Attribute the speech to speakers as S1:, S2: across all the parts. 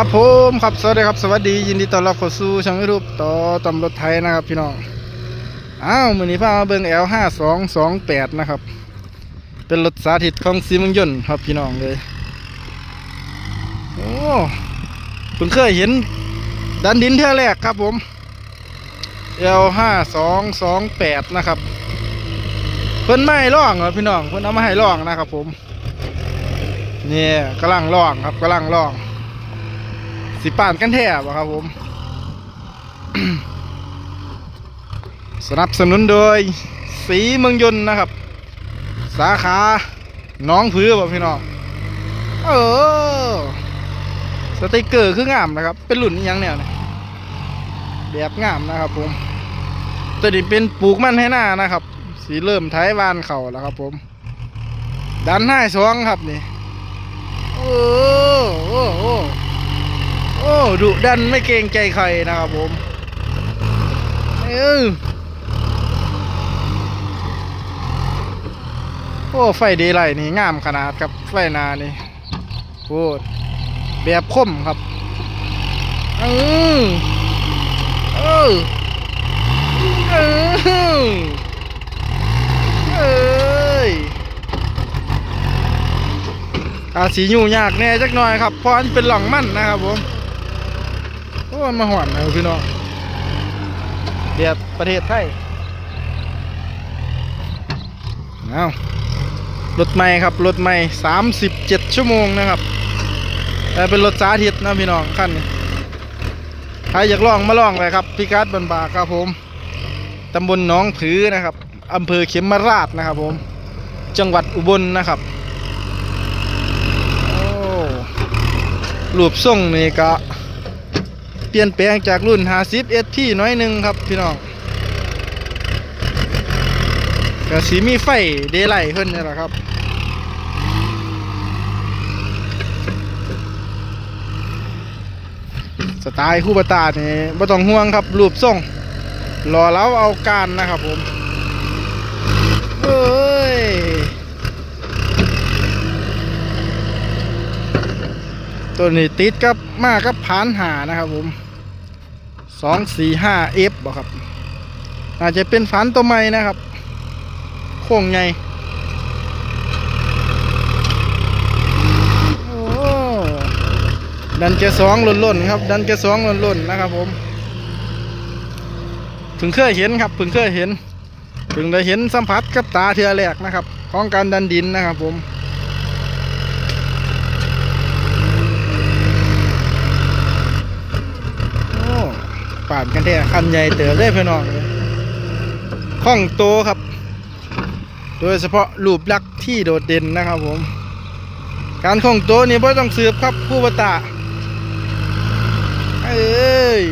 S1: ครับผมครับสวัสดีครับสวัสดียินดีต้อนรับเข้าสู่ช่องยูทูบต่อตำรถไทยนะครับพี่น้องอ้าวมือนี้พามาเบิ่ง L ห้าสองสองแปดนะครับ เป็นรถสาธิตของซีมังยนครับพี่น้องเลยโอ้เพิ่งเคยเห็น ดันดินเท่าแรกครับผม L ห้าสองสองแปดนะครับเพิ่นไม่ล่องครับพี่น้องเพิ่นเอามาให้ล่องนะครับผมเนี่ยกำลังล่องครับกำลังล่อง สิป่านกันแท้บ่ครับผม สนับสนุนโดย สีเมืองยนต์นะครับ สาขาน้องผือบ่พี่น้องเออสติกเกอร์คืองามนะครับ เป็นรุ่นยังเนี่ยแบบงามนะครับผมตัวนี้เป็นปลูกมันให้หน้านะครับ สีเริ่มไทยวานเข่าแล้วครับผม ดันให้สองครับนี่ โอ้โอ้โอ้ โอ้ดุดันไม่เกรงใจใครนะครับผมเออโอ้ไฟดีไลนี่งามขนาดครับไฟนานี่โอ้แบบคมครับเออเออเอ้ยเอ้ยอาสีอยู่ยากแน่จักหน่อยครับเพราะอันเป็นหล่องมั่นนะครับผม โอ้ยมาหวานนะพี่น้องเดียดประเทศไทยเอารถใหม่ครับ รถใหม่37ชั่วโมงนะครับแต่เป็นรถสาธิตนะพี่น้องขั้นนี้ใครอยากลองมาลองเลยครับพิกัดบันบากครับผมตำบลหนองผือนะครับอำเภอเขมราชนะครับผม จังหวัดอุบลนะครับโอ้รูปทรงนี่ก็ ลี่ยนแปลงจากรุ่น 50 SP น้อยหนึ่งครับพี่น้องก็สีมีไฟเดไลท์ขึ้นนี่แหละครับ สไตล์คู่บตานี่ไม่ต้องห่วงครับ รูปทรงรอแล้วเอาการนะครับผมเอ้ยตัวนี้ติดกับมากับผานหานะครับผม สองสี่ห้าเอฟบอกครับ อาจจะเป็นฝันตัวใหม่นะครับ โค้งใหญ่โอ้ดันเจสองล่นๆครับ ดันเจสองล่นๆนะครับ ผมเพิ่งเคยเห็นครับเพิ่งเคยเห็นเพิ่งได้เห็นสัมผัสกับตาเทือแรกนะครับ ของการดันดินนะครับผมโอ้ ป่านกันแท้คันใหญ่เต๋อเลยพี่น้องเลยข้องโตครับ โดยเฉพาะรูปลักษณ์ที่โดดเด่นนะครับผม การข้องโตนี่ไม่ต้องสืบครับผู้ประตาเอ้ย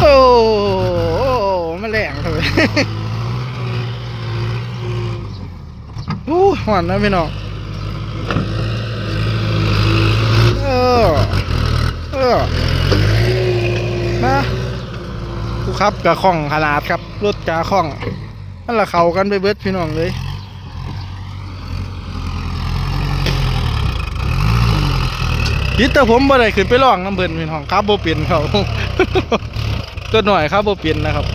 S1: โอ้โอ้มาแรงเลย อู้ หวานนะพี่น้องเออเออนะกูครับกระข้องขนาดครับรถกระข้องนั่นแหละเขากันไปเบิดพี่น้องเลยยิดแต่ผมบ่ได้ขึ้นไปร้องน้ำเพิ่นพี่น้องครับบ่เป็นเขาตัวหน่อยครับบ่เป็นนะครับ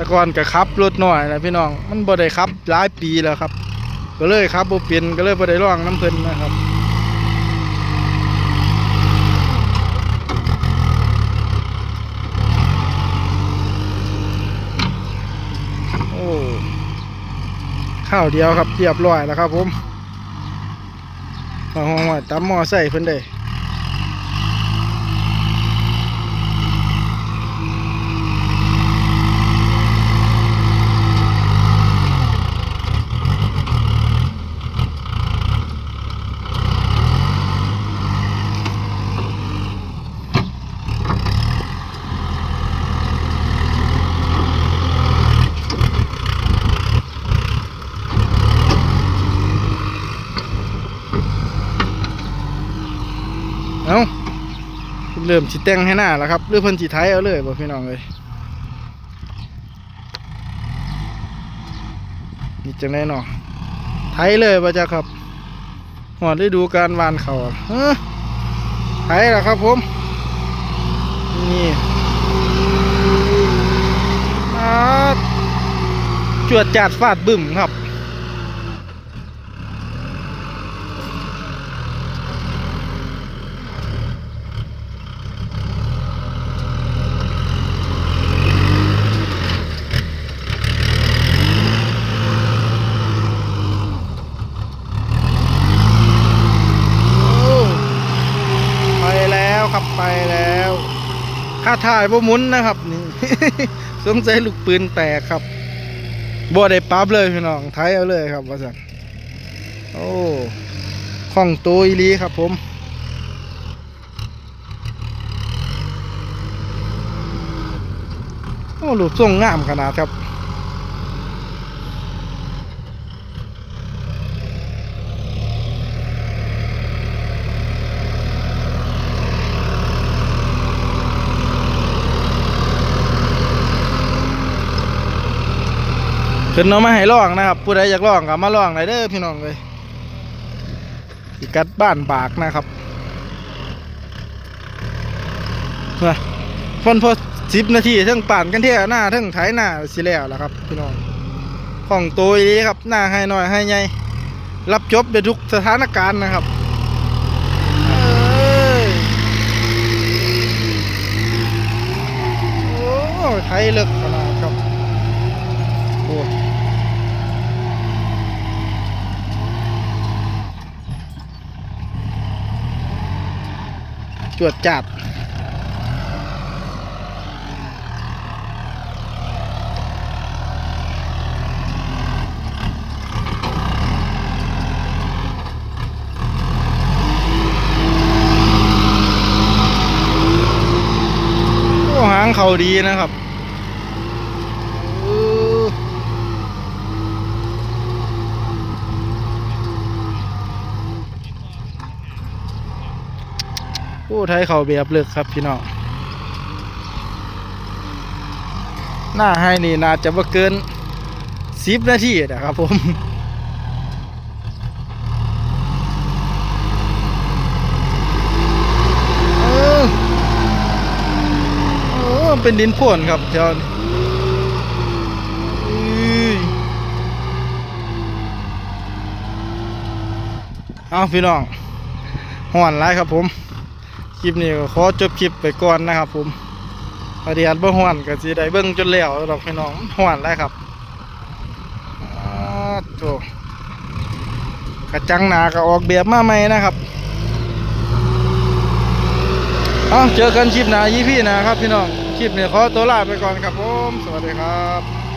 S1: ต่ก่อนก็ขับรถหน่อยนะพี่น้อง มันบ่ได้ขับหลายปีแล้วครับ ก็เลยขับบ่เป็นก็เลยบ่ได้ร้องน้ำเพิ่นนะครับโอ้ข้าวเดียวครับเรียบร้อยแล้วครับผมเอาห้องว้ตามหม้อใส่เพิ่นได้ เอาเริ่มสิแต่งให้หน้าแล้วครับหรือเพิ่นสิไทยเอาเลยบ่พี่น้องเลยนี่จังไดเนาะไทยเลยบ่จ้ะครับหอดฤดูการวานเขาวอะเฮ้อไทยแล้วครับผมนี่อาจวดจาดฟาดบึ้มครับ โอ้ไปแล้ว ครับไปแล้วค่าถ่ายบ่มุนนะครับนี่สงสัยลูกปืนแตกครับบ่ได้ปั๊บเลยพี่น้องไทยเอาเลยครับว่าสันโอ้ของตัวอีลีครับผมโอ้รูปทรงงามขนาดครับ ขึ้นเอามาให้ลองนะครับ ผู้ใดอยากลองก็มาลองได้เด้อพี่น้องเลยพิกัดบ้านปากนะครับมาฟอนพอสิบนาทีทั้งป่านกันเที่ยหน้าทั้งไถหน้าสิแล้วล่ะครับ พี่น้องของตัวนี้ครับหน้าให้หน่อยให้ใหญ่รับจบในทุกสถานการณ์นะครับโอ้ไทยเลิกขนาดครับ โอ้ จวดจัดหางเขาดีนะครับ ผู้ไทยเขาเบียบเลือกครับพี่น้องหน้าให้นี่น่าจะว่าเกินสิบนาทีนะครับผมเป็นดินพ่นครับเจ้านี่อุ้ยเอาพี่น้องห่อนไรครับผม คลิปนี้ก็ขอจบคลิปไปก่อนนะครับ ผมพอดีอันบ่ฮ้อนก็สิได้เบิ่งจนแล้วดอกพี่น้องฮ้อนแล้วครับอ้าวโถกระจังหนาก็ออกแบบมาใหม่นะครับเอาเจอกันคลิปหน้ายี่พี่นะครับพี่น้องคลิปนี้ขอตัวลาไปก่อนครับผม สวัสดีครับ